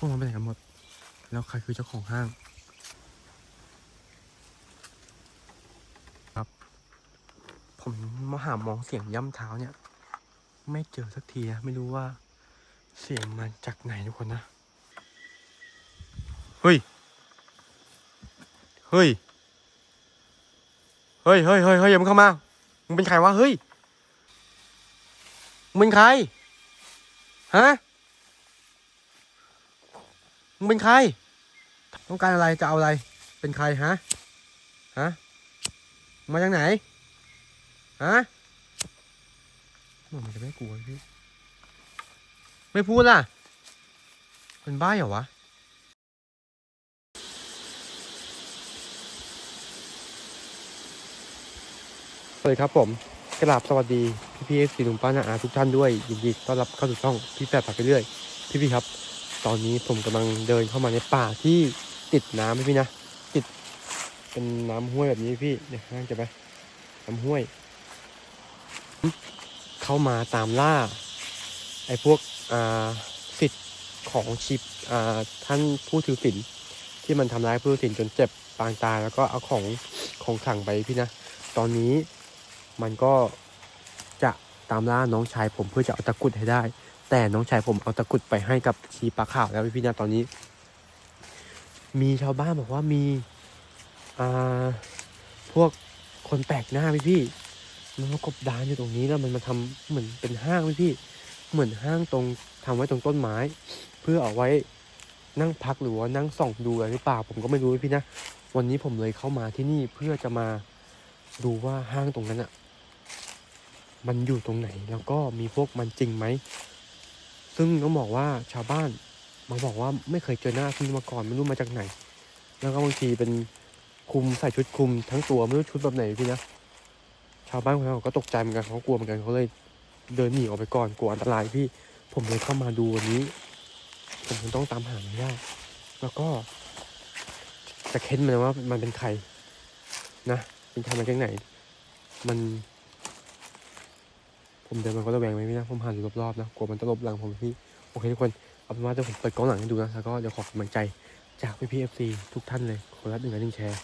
พวกมันไปไหนกันหมด แล้วใครคือเจ้าของห้าง ครับ ผมมาหามองเสียงย่ำเท้าเนี่ย ไม่เจอสักทีนะไม่รู้ว่า เสียงมาจากไหนทุกคนนะ เฮ้ย เฮ้ย เฮ้ยเฮ้ยเฮ้ยเฮ้ยอย่ามึงเข้ามา มึงเป็นใครวะ เฮ้ย มึงเป็นใคร ฮะ มึงเป็นใคร ต้องการอะไรจะเอาอะไร เป็นใครฮะฮะมาจากไหนฮะมันจะไม่กลัวพี่ไม่พูดล่ะเป็นบ้าเหรอวะสวัสดีครับผมกราบสวัสดีพี่พีเอฟซีลุงป้านาอาทุกท่านด้วยยินดีต้อนรับเข้าสู่ช่องพี่แปดปากไปเรื่อย พี่พี่ครับ ตอนนี้ผมกำลังเดินเข้ามาในป่าที่ติดน้ำพี่นะ ติดเป็นน้ำห้วยแบบนี้พี่เนี่ยน่าจะไปน้ำห้วย เข้ามาตามล่า ไอ้พวกอ่าสิทธิ์ของชิปอ่าท่านผู้ถือศีลที่มันทำร้ายผู้ถือศีลจนเจ็บปางตายแล้วก็เอาของของขังไปพี่นะ ตอนนี้มันก็จะตามล่าน้องชายผมเพื่อจะเอาตะกุดให้ได้ แต่น้องชายผมเอาตะกุดไปให้กับชีปลาขาวแล้วพี่นะตอนนี้ มีชาวบ้านบอกว่ามีอ่าพวกคนแปลกหน้าพี่พี่มันมากบดานอยู่ตรงนี้แล้วมันมาทำเหมือนเป็นห้างพี่พี่เหมือนห้างตรงทำไว้ตรงต้นไม้ เพื่อเอาไว้นั่งพักหรือว่านั่งส่องดูอะไรหรือเปล่าผมก็ไม่รู้พี่นะวันนี้ผมเลยเข้ามาที่นี่เพื่อจะมาดูว่าห้างตรงนั้นอะ มันอยู่ตรงไหนแล้วก็มีพวกมันจริงไหม ซึ่งต้องบอกว่าชาวบ้านมาบอกว่าไม่เคยเจอหน้าที่นี่มาก่อนไม่รู้มาจากไหน แล้วก็บางทีเป็นคลุมใส่ชุดคลุมทั้งตัวไม่รู้ชุดแบบไหนพี่นะชาวบ้านคนนั้นก็ตกใจเหมือนกันเขากลัวเหมือนกันเขาเลยเดินหนีออกไปก่อนกลัวอันตรายพี่ผมเลยเข้ามาดูวันนี้ ผมคงต้องตามหามันได้แล้วก็จะเค้นมันว่ามันเป็นใครนะเป็นใครมาจากไหน มัน ผมเดินมันก็ระแวงไหมพี่นะผมหันอยู่รอบๆนะกลัวมันจะลบหลังผมพี่โอเคทุกคนเอาเป็นว่าเดี๋ยวผมเปิดกล้องหลังให้ดูนะแล้วก็เดี๋ยวขอกำลังใจจากพี่พีเอฟซีทุกท่านเลยคนละหนึ่งและหนึ่งแชร์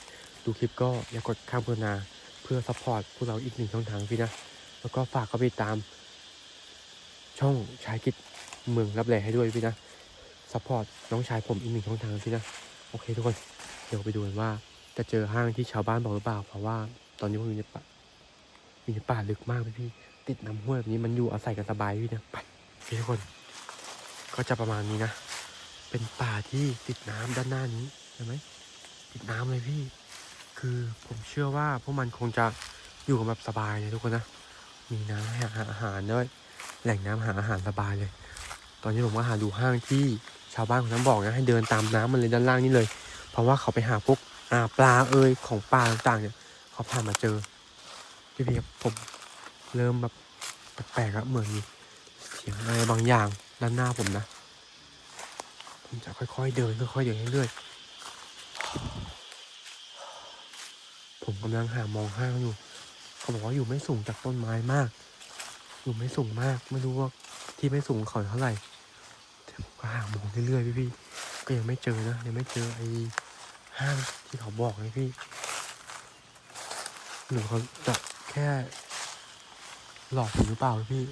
ดูคลิปก็อย่ากดข้ามโฆษณาเพื่อซัพพอร์ตพวกเราอีกหนึ่งช่องทางพี่นะแล้วก็ฝากเข้าไปตาม ช่องชายกิจเมืองรับแลให้ด้วยพี่นะซัพพอร์ตน้องชายผมอีกหนึ่งช่องทางพี่นะโอเคทุกคนเดี๋ยวไปดูกันว่าจะเจอห้างที่ชาวบ้านบอกหรือเปล่า เพราะว่าตอนนี้ผมอยู่ในป่าอยู่ในป่าลึกมากพี่ ติดน้ำห้วยแบบนี้มันอยู่อาศัยกันสบายพี่นะไปทุกคน ก็จะประมาณนี้นะ เป็นป่าที่ติดน้ำด้านหน้านี้เห็นไหมติดน้ำเลยพี่ คือผมเชื่อว่าพวกมันคงจะอยู่กันแบบสบายเลยทุกคนนะ มีน้ำหาอาหารด้วยแหล่งน้ำหาอาหารสบายเลย ตอนนี้ผมก็หาดูห้างที่ชาวบ้านคนนั้นบอกนะให้เดินตามน้ำมันเลยด้านล่างนี่เลย เพราะว่าเขาไปหาพวกปลาเอยของปลาต่างๆเนี่ย เขาผ่านมาเจอพี่พีผม เริ่มแบบแปลกๆอะเหมือนเสียงอะไรบางอย่างด้านหน้าผมนะ ผมจะค่อยๆเดินค่อยๆเดินเรื่อยๆผมกำลังหามองห้างอยู่ เขาบอกว่าอยู่ไม่สูงจากต้นไม้มาก อยู่ไม่สูงมากไม่รู้ว่าที่ไม่สูงของเขาเท่าไหร่แต่ผมก็หามองเรื่อยๆพี่ๆก็ยังไม่เจอนะยังไม่เจอไอ้ห้างที่เขาบอกเลยพี่หรือเขาจะแค่ หลอกผมหรือเปล่าพี่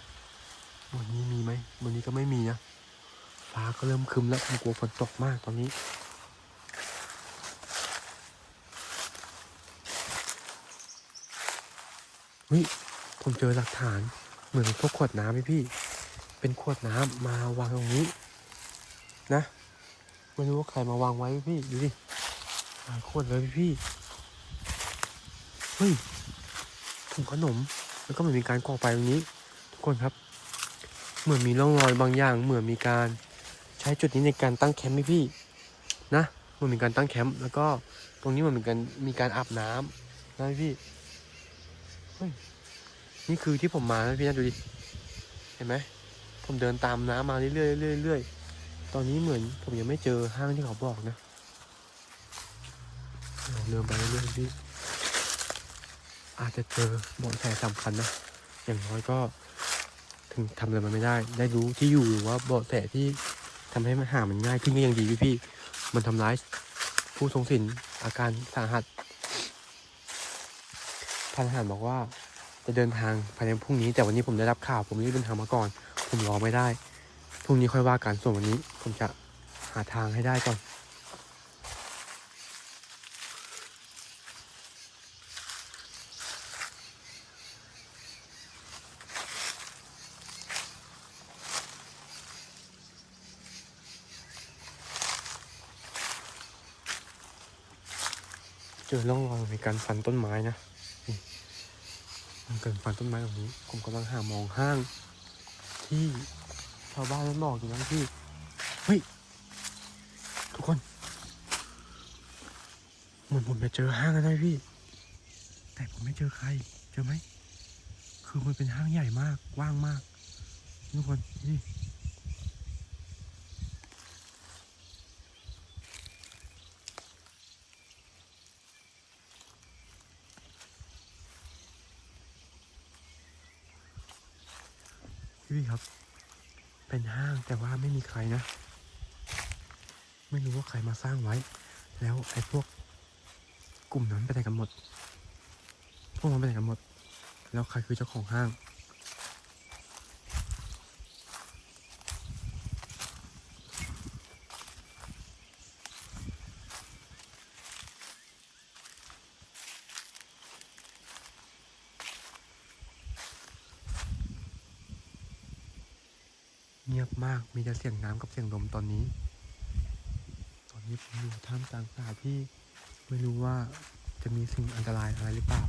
วันนี้มีไหม วันนี้ก็ไม่มีนะ ฟ้าก็เริ่มคึมแล้วผมกลัวฝนตกมากตอนนี้ เฮ้ย ผมเจอหลักฐาน เหมือนพวกขวดน้ำพี่พี่ เป็นขวดน้ำมาวางตรงนี้ นะไม่รู้ว่าใครมาวางไว้พี่ ดูดิหลายขวดเลยพี่ เฮ้ยถุงขนม แล้วก็เหมือนมีการก่อไฟตรงนี้ ทุกคนครับ เหมือนมีร่องรอยบางอย่าง เหมือนมีการใช้จุดนี้ในการตั้งแคมป์พี่พี่นะเหมือนมีการตั้งแคมป์แล้วก็ตรงนี้เหมือนมีการมีการอาบน้ำนะพี่เฮ้ยนี่คือที่ผมมานะพี่นะดูดิเห็นไหมผมเดินตามน้ำมาเรื่อยๆเรื่อยๆเรื่อยตอนนี้เหมือนผมยังไม่เจอห้างที่เขาบอกนะเราเดินไปเรื่อยๆพี่ อาจจะเจอเบาะแสสำคัญนะ อย่างน้อยก็ถึงทำอะไรมันไม่ได้ ได้รู้ที่อยู่หรือว่าเบาะแสที่ทำให้มันหามันง่ายขึ้นก็ยังดีพี่พี่ มันทำร้ายผู้ทรงศีลอาการสาหัสท่านทหารบอกว่าจะเดินทางภายในพรุ่งนี้ แต่วันนี้ผมได้รับข่าว ผมรีบเดินทางมาก่อน ผมรอไม่ได้ พรุ่งนี้ค่อยว่ากันส่วนวันนี้ ผมจะหาทางให้ได้ก่อน จอร่องรอยในการฟันต้นไม้นะมันเกินฟันต้นไม้แบบนี้ ผมกำลังหามองห้าง ที่ชาวบ้านนั้นบอกอยู่นะพี่เฮ้ยทุกคนเหมือนผมไปเจอห้างอะไรพี่ แต่ผมไม่เจอใคร เจอไหม คือมันเป็นห้างใหญ่มากกว่างมากทุกคนนี่ พี่ครับ เป็นห้างแต่ว่าไม่มีใครนะ ไม่รู้ว่าใครมาสร้างไว้ แล้วไอ้พวกกลุ่มนั้นไปไหนกันหมด พวกมันไปไหนกันหมด แล้วใครคือเจ้าของห้าง เงียบ มีแต่เสียงน้ำกับเสียงลมตอนนี้ ตอนนี้ผมอยู่ท่ามกลางป่าที่ไม่รู้ว่าจะมีสิ่งอันตรายอะไรหรือเปล่า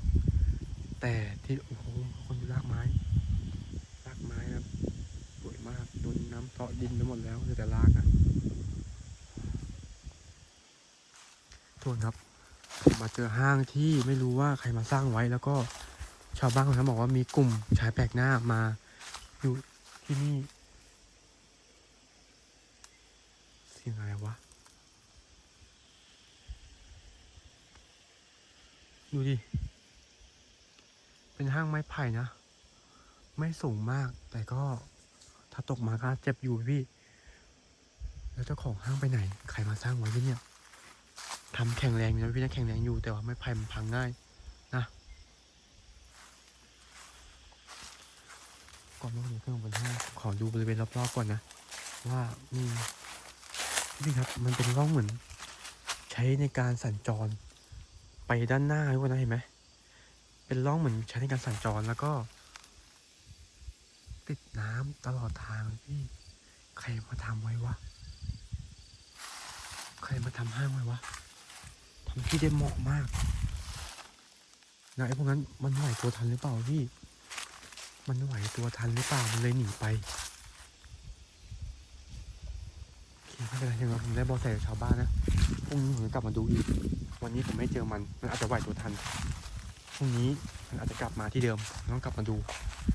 แต่ที่โอ้โหคนดูรากไม้รากไม้แบบสวยมากโดนน้ำเซาะดินไปหมดแล้วเหลือแต่รากอะทวนครับผมมาเจอห้างที่ไม่รู้ว่าใครมาสร้างไว้แล้วก็ชาวบ้านคนนั้นบอกว่ามีกลุ่มชายแปลกหน้ามาอยู่ที่นี่ เสียงอะไรวะ ดูดิ เป็นห้างไม้ไผ่นะ ไม่สูงมาก แต่ก็ถ้าตกมาก็เจ็บอยู่พี่ แล้วเจ้าของห้างไปไหน ใครมาสร้างไว้ที่เนี่ยทำแข็งแรงอยู่นะพี่นะแข็งแรงอยู่ แต่ว่าไม้ไผ่มันพังง่ายนะก่อนที่จะขึ้นบนห้างขอดูบริเวณรอบๆก่อนนะ ว่ามี นี่ครับ มันเป็นร่องเหมือน ใช้ในการสัญจร ไปด้านหน้าทุกคนนะเห็นไหมเป็นร่องเหมือนใช้ในการสัญจรแล้วก็ ติดน้ำตลอดทางพี่ ใครมาทำไว้วะใครมาทำห้างไว้วะทำที่ได้เหมาะมากแล้วไอ้พวกนั้นมันไหวตัวทันหรือเปล่าพี่ มันไหวตัวทันหรือเปล่ามันเลยหนีไป โอเคไม่เป็นไรยังไงผมได้บอแสจากชาวบ้านนะพรุ่งนี้ผมจะกลับมาดูอีก วันนี้ผมไม่เจอมัน มันอาจจะไหวตัวทัน พรุ่งนี้มันอาจจะกลับมาที่เดิม ต้องกลับมาดู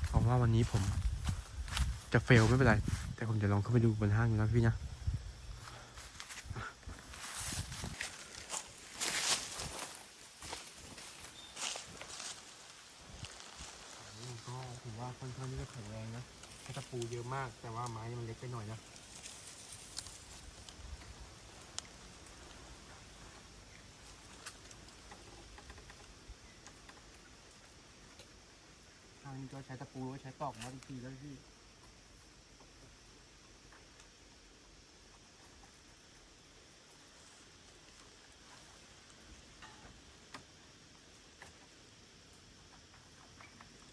เอาว่าวันนี้ผมจะเฟลไม่เป็นไร แต่ผมจะลองเข้าไปดูบนห้างอยู่นะพี่นะก็ถือว่าค่อนข้างที่จะแข็งแรงนะแค่ตะปูเยอะมาก แต่ว่าไม้มันเล็กไปหน่อยนะ มึงนี้ก็ใช้ตะปูแล้วใช้ตอกมาอีกทีแล้วพี่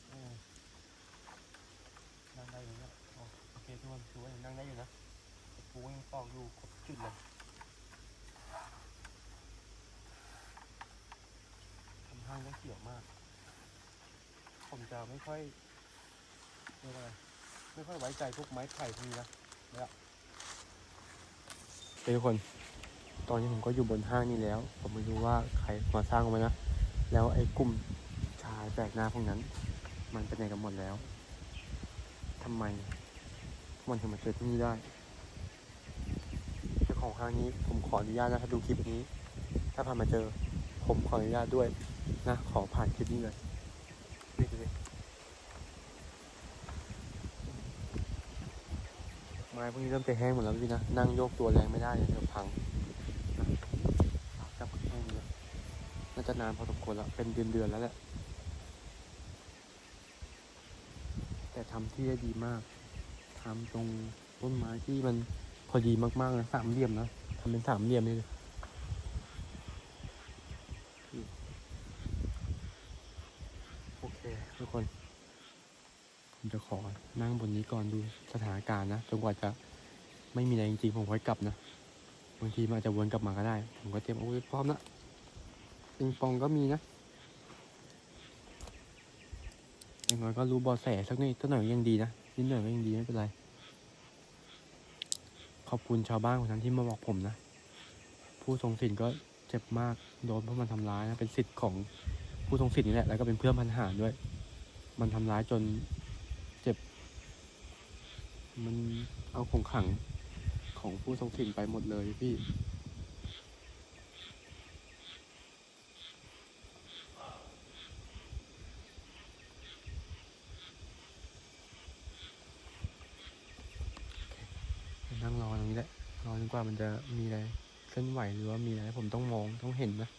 โอ้นั่งได้อยู่นะโอโอเคทุกคนถือว่ายังนั่งได้อยู่นะตะปูยังตอกอยู่ครบจุดเลยทำห้างได้เขียวมาก ผม จะไม่ค่อยเรียกว่าอะไรไม่ค่อยไว้ใจพวกไม้ไผ่พวกนี้นะเนี่ยทุกคน ตอนนี้ผมก็อยู่บนห้างนี่แล้ว ผมไม่รู้ว่าใครมาสร้างไว้นะ แล้วไอ้กลุ่มชายแปลกหน้าพวกนั้น มันเป็นไงกันหมดแล้วทำไมมันถึงมาเจอที่นี่ได้เจ้าของห้างนี้ผมขออนุญาตนะถ้าดูคลิปนี้ ถ้าผ่านมาเจอ ผมขออนุญาตด้วยนะขอผ่านคลิปนี้เลย นี่ดูดิไม้พวกนี้เริ่มจะแห้งหมดแล้วพี่นะ นั่งโยกตัวแรงไม่ได้เลยเดี๋ยวพังนะจับแห้งเลยน่าจะนานพอสมควรแล้ว เป็นเดือนๆแล้วแหละ แต่ทำที่ได้ดีมากทำตรงต้นไม้ที่มันพอดีมากๆนะสามเหลี่ยมนะทำเป็นสามเหลี่ยมเลยโอเค ทุกคน ผมจะขอนั่งบนนี้ก่อนดูสถานการณ์นะจนกว่าจะไม่มีอะไรจริงๆผมค่อยกลับนะบางทีมันอาจจะวนกลับมาก็ได้ ผมก็เตรียมอาวุธพร้อมนะปิงปองก็มีนะอย่างน้อยก็รู้บอแสสักนิดสักหน่อยก็ยังดีนะนิดหน่อยก็ยังดีไม่เป็นไร ขอบคุณชาวบ้านคนนั้นที่มาบอกผมนะ ผู้ทรงสินก็เจ็บมากโดนเพราะมันทำร้ายนะ เป็นสิทธิ์ของ ผู้ทรงสินนี่แหละแล้วก็เป็นเพื่อนพันหารด้วย มันทำร้ายจนเจ็บ มันเอาของขังของผู้ทรงสินไปหมดเลยพี่นั่งรอตรงนี้แหละรอจนกว่ามันจะมีอะไรเคลื่อนไหวหรือว่ามีอะไรผมต้องมองต้องเห็นนะ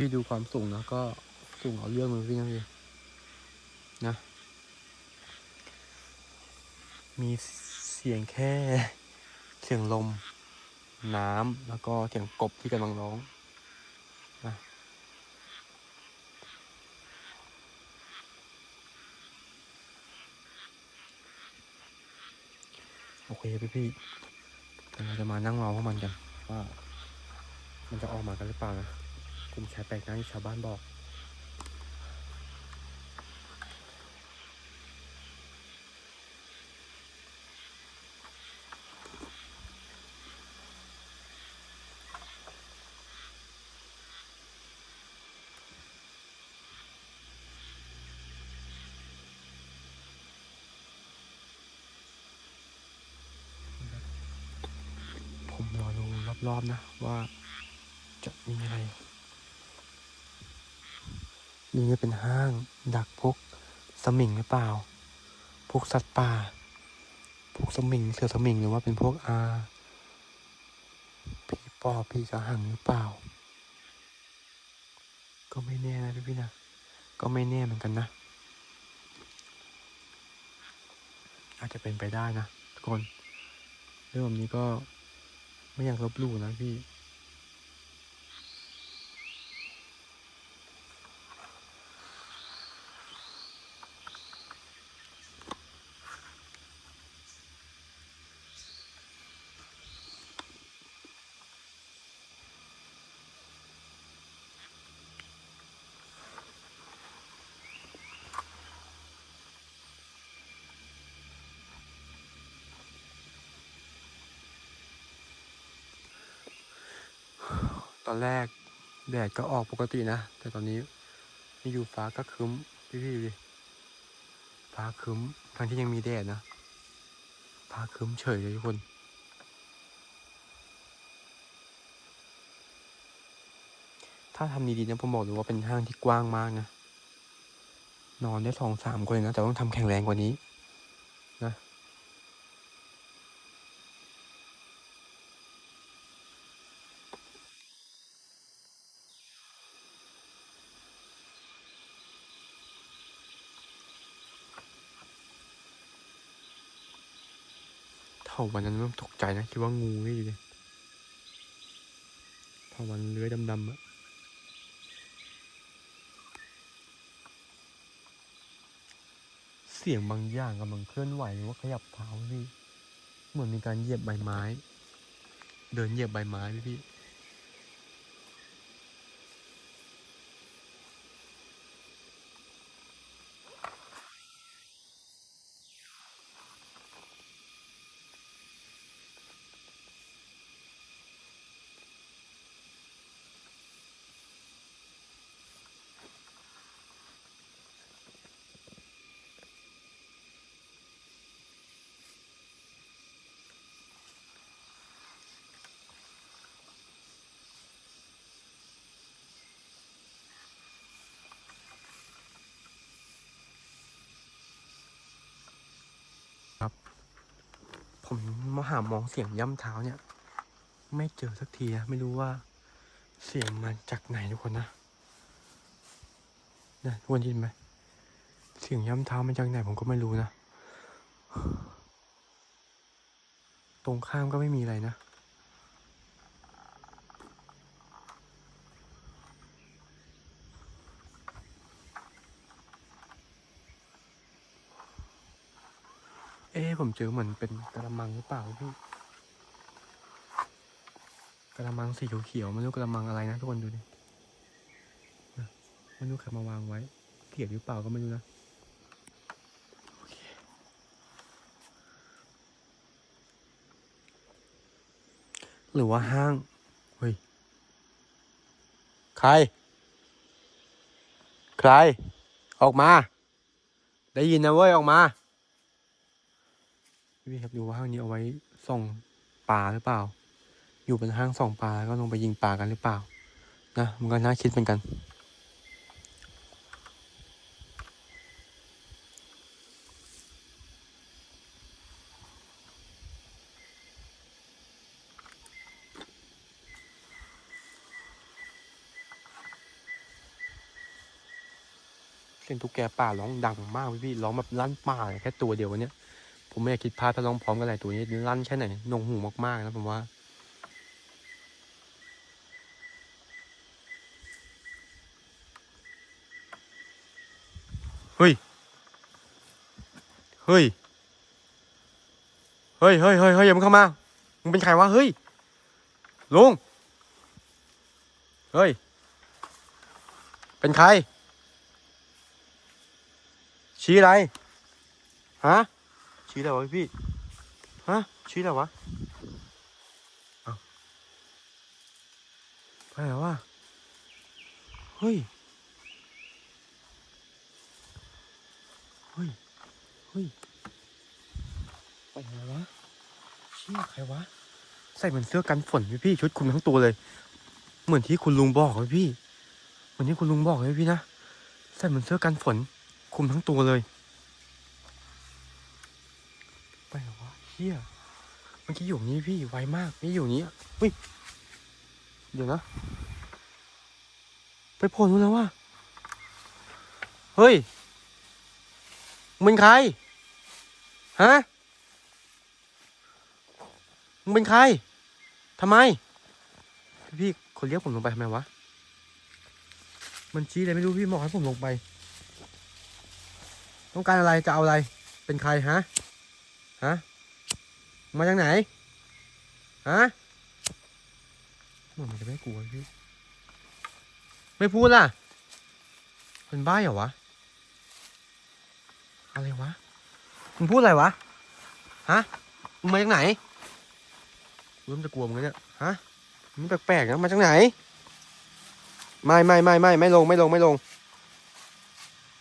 พี่ดูความสูงนะก็สูงเอาเรื่องเลยพี่นะพี่นะ มีเสียงแค่เสียงลม น้ำแล้วก็เสียงกบที่กำลังร้องนะโอเคพี่พี่ๆเดี๋ยวเราจะมานั่งรอพวกมันกันว่ามันจะออกมากันหรือเปล่านะ กลุ่มชายแปลกหน้าที่ชาวบ้านบอกผมรอดูรอบๆนะว่าจะมีอะไร นี่จะเป็นห้าง ดักพวกสมิงหรือเปล่า พวกสัตว์ป่า พวกสมิงเสือสมิงหรือว่าเป็นพวกอาผีปอบผีกระหังหรือเปล่า ก็ไม่แน่นะพี่พี่นะก็ไม่แน่เหมือนกันนะ อาจจะเป็นไปได้นะทุกคนเรื่องแบบนี้ก็ไม่อยากลบหลู่นะพี่ ตอนแรกแดดก็ออกปกตินะ แต่ตอนนี้มีอยู่ฟ้าก็คึ้มพี่พี่ๆดูดิฟ้าคึ้มทั้งที่ยังมีแดดนะฟ้าคึ้มเฉยเลยทุกคนถ้าทำดีๆนะผมบอกเลยว่าเป็นห้างที่กว้างมากนะ นอนได้สองสามคนเลยนะ แต่ต้องทำแข็งแรงกว่านี้ วันนั้นมันตกใจนะ คิดว่างูนี่เลยเท่าวันเลื้อยดำๆอะเสียงบางอย่างกำลังเคลื่อนไหวหรือว่าขยับเท้าพี่ เหมือนมีการเหยียบใบไม้ เดินเหยียบใบไม้พี่พี่ ผมมาหามองเสียงย่ำเท้าเนี่ย ไม่เจอสักทีนะไม่รู้ว่าเสียงมาจากไหนทุกคนนะนะทุกคนยินไหมเสียงย่ำเท้ามาจากไหนผมก็ไม่รู้นะ ตรงข้ามก็ไม่มีอะไรนะ เจอเหมือนเป็นกระมังหรือเปล่าพี่กระมังสีเขียวๆไม่รู้กระมังอะไรนะทุกคนดูดินะไม่รู้ใครมาวางไว้เขียนหรือเปล่าก็ไม่รู้นะหรือว่าห้างเฮ้ยใคร ใคร ออกมา ได้ยินนะเว้ย ออกมา พี่ครับดูว่าห้างนี้เอาไว้ส่องปลาหรือเปล่า อยู่บนห้างส่องปลาแล้วก็ลงไปยิงปลากันหรือเปล่า นะมันก็น่าคิดเหมือนกันเสียงตุ๊กแกป่าร้องดังมากพี่พี่ร้องแบบลั่นป่าแค่ตัวเดียววันเนี้ย ผมไม่อยากคิดภาพถ้าร้องพร้อมกันหลายตัวนี้ลั่นแค่ไหนนวกหูมากๆนะผมว่าเฮ้ย เฮ้ย เฮ้ย เฮ้ย เฮ้ย เฮ้ย อย่ามึงเข้ามา มึงเป็นใครวะ เฮ้ย ลุง เฮ้ย เป็นใคร ชี้อะไร ฮะ ชี้อะไรวะพี่ ฮะ ชี้อะไรวะเอาไปไหนวะเฮ้ย เฮ้ย เฮ้ย ไปไหนวะ เชี่ยใครวะ ใส่เหมือนเสื้อกันฝนพี่พี่ชุดคลุมทั้งตัวเลย เหมือนที่คุณลุงบอกเลยพี่ เหมือนที่คุณลุงบอกเลยพี่นะ ใส่เหมือนเสื้อกันฝนคลุมทั้งตัวเลย ไปเหรอวะเฮียเมื่อกี้อยู่นี่พี่ไวมากนี่อยู่นี้เฮ้ยเดี๋ยวนะ ไปโผล่นู้นแล้ววะเฮ้ยมึงเป็นใครฮะมึงเป็นใครทำไม พี่คนเรียกผมลงไปทำไมวะมันชี้อะไรไม่รู้พี่บอกให้ผมลงไป ต้องการอะไรจะเอาอะไรเป็นใครฮะ ฮะ มาจากไหน ฮะมันจะไม่กลัวพี่ ไม่พูดล่ะเป็นบ้าเหรอวะ อะไรวะ มึงพูดอะไรวะ ฮะ มึงมาจากไหนเริ่มจะกลัวมึงแล้วเนี่ย ฮะมึงแปลกๆนะ มาจากไหน ไม่ไม่ไม่ไม่ไม่ลงไม่ลงไม่ลง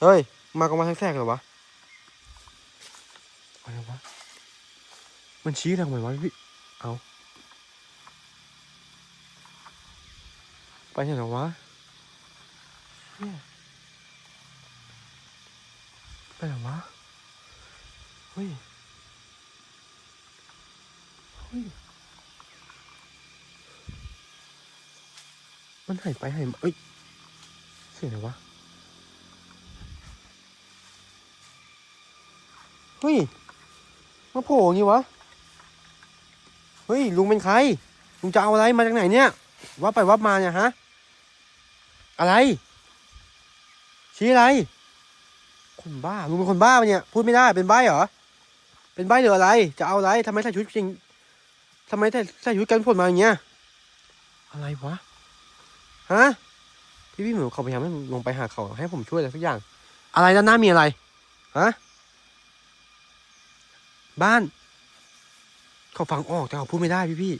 เฮ้ย มากันมาแทรกๆเหรอวะ อะไรวะ มันชี้ทางไหนวะพี่ เอาไปไหนวะเหี้ยไปไหนวะ เฮ้ย เฮ้ย มันหายไปหายมาเอ้ย เสียงอะไรวะ เฮ้ย มาโผล่อย่างงี้วะ เฮ้ยลุงเป็นใคร ลุงจะเอาอะไรมาจากไหนเนี่ยวับไปวับมาเนี่ยฮะ อะไร ชี้อะไร คนบ้าลุงเป็นคนบ้าปะเนี่ย พูดไม่ได้เป็นใบ้เหรอ เป็นใบ้หรืออะไร จะเอาอะไรทำไมใส่ชุดจริงทำไมใส่ใส่ชุดกันฝนมาอย่างเงี้ย อะไรวะ ฮะ พี่พี่หมูเขาพยายามให้ลงไปหาเขาให้ผมช่วยอะไรสักอย่าง อะไรด้านหน้ามีอะไร ฮะ บ้าน เขาฟังออกแต่เขาพูดไม่ได้พี่พี่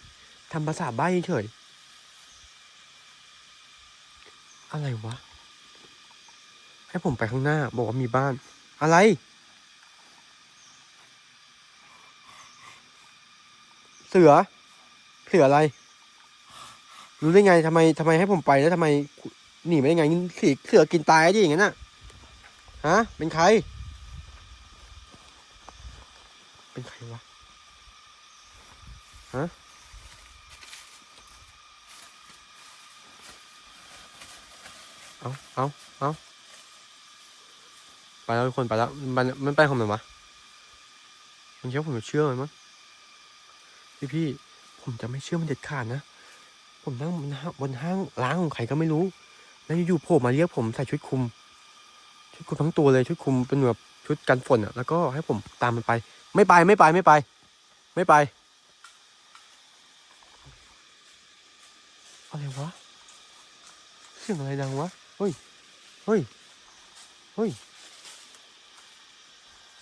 ทำภาษาใบ้เฉยอะไรวะ ให้ผมไปข้างหน้า บอกว่ามีบ้าน อะไร เสือ เสืออะไร รู้ได้ไงทำไมทำไมให้ผมไปแล้วทำไมหนีไม่ได้ไงสีเสือกินตายดิอย่างนั้นน่ะฮะ เป็นใคร เป็นใครวะ ฮะเอาเอาเอาไปแล้วทุกคนไปแล้ว มันมันไปของมันวะมันเชื่อผมจะเชื่อมันมั้งพี่พี่ผมจะไม่เชื่อมันเด็ดขาดนะผมนั่งบนห้างบนห้างร้างของใครก็ไม่รู้ แล้วอยู่ๆโผล่มาเรียกผมใส่ชุดคลุม ชุดคลุมทั้งตัวเลยชุดคลุมเป็นแบบชุดกันฝนอะ แล้วก็ให้ผมตามมันไป ไม่ไปไม่ไปไม่ไป ไม่ไป อะไรวะเสียงอะไรดังวะ เฮ้ย เฮ้ย เฮ้ย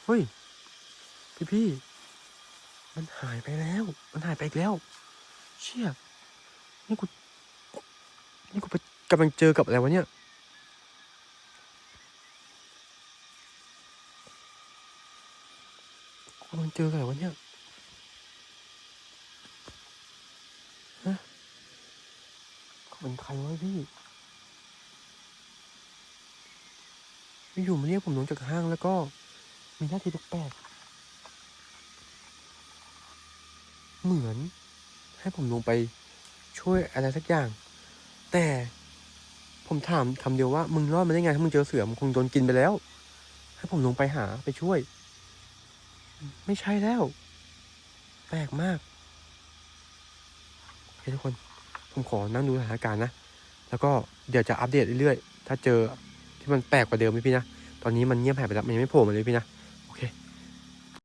เฮ้ย พี่พี่ มันหายไปแล้ว มันหายไปอีกแล้ว เชี่ย นี่กู นี่กูไปกำลังเจอกับอะไรวะเนี่ย กูกำลังเจอกับอะไรวะเนี่ย ฮะ เขาเป็นใครวะพี่อยู่มาเรียกผมลงจากห้างแล้วก็มีหน้าที่แปลกๆเหมือนให้ผมลงไปช่วยอะไรสักอย่าง แต่ผมถามคำเดียวว่า มึงรอดมาได้ไงถ้ามึงเจอเสือมึงคงโดนกินไปแล้ว ให้ผมลงไปหาไปช่วย ไม่ใช่แล้ว แปลกมากโอเคทุกคน ผมขอนั่งดูสถานการณ์นะ แล้วก็เดี๋ยวจะอัปเดตเรื่อยๆ ถ้าเจอที่มันแปลกกว่าเดิมพี่นะ ตอนนี้มันเงียบหายไปแล้ว มันยังไม่โผล่มาเลยพี่นะ โอเค